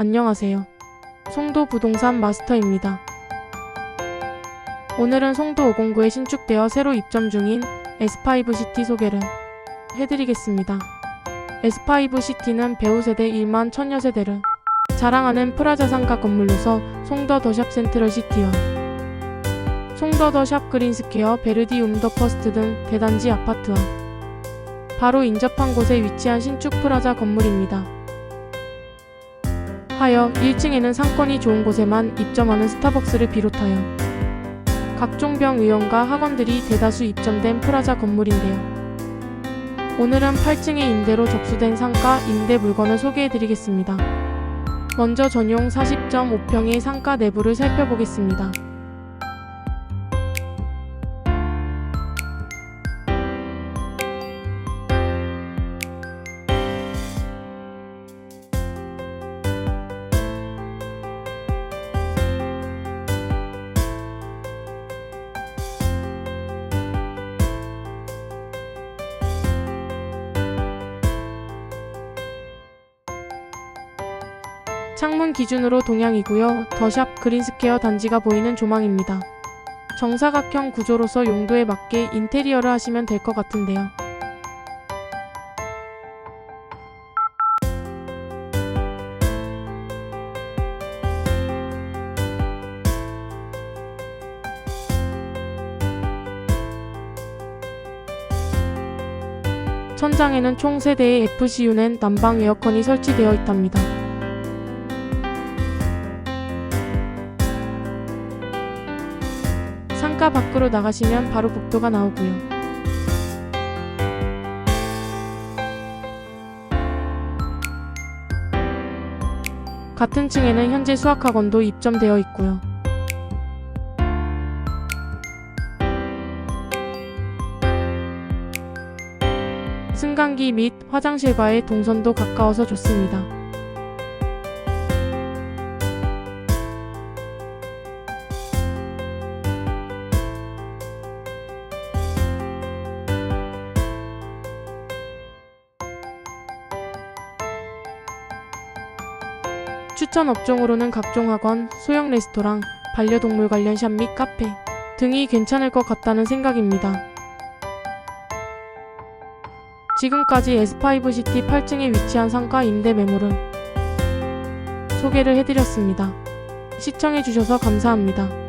안녕하세요. 송도 부동산 마스터입니다. 오늘은 송도 509에 신축되어 새로 입점 중인 S5 시티 소개를 해드리겠습니다. S5 시티는 배우 세대 1만 1000여 세대를 자랑하는 프라자 상가 건물로서 송더 더샵 센트럴 시티와 송더 더샵 그린스퀘어 베르디 움 더 퍼스트 등 대단지 아파트와 바로 인접한 곳에 위치한 신축 프라자 건물입니다. 하여 1층에는 상권이 좋은 곳에만 입점하는 스타벅스를 비롯하여 각종 병 의원과 학원들이 대다수 입점된 프라자 건물인데요. 오늘은 8층의 임대로 접수된 상가 임대 물건을 소개해드리겠습니다. 먼저 전용 40.5평의 상가 내부를 살펴보겠습니다. 창문 기준으로 동향이고요. 더샵 그린스퀘어 단지가 보이는 조망입니다. 정사각형 구조로서 용도에 맞게 인테리어를 하시면 될 것 같은데요. 천장에는 총 3대의 FCU 낸 난방 에어컨이 설치되어 있답니다. 상가 밖으로 나가시면 바로 복도가 나오고요. 같은 층에는 현재 수학학원도 입점되어 있고요. 승강기 및 화장실과의 동선도 가까워서 좋습니다. 추천 업종으로는 각종 학원, 소형 레스토랑, 반려동물 관련 샵 및 카페 등이 괜찮을 것 같다는 생각입니다. 지금까지 S5 시티 8층에 위치한 상가 임대 매물은 소개를 해드렸습니다. 시청해주셔서 감사합니다.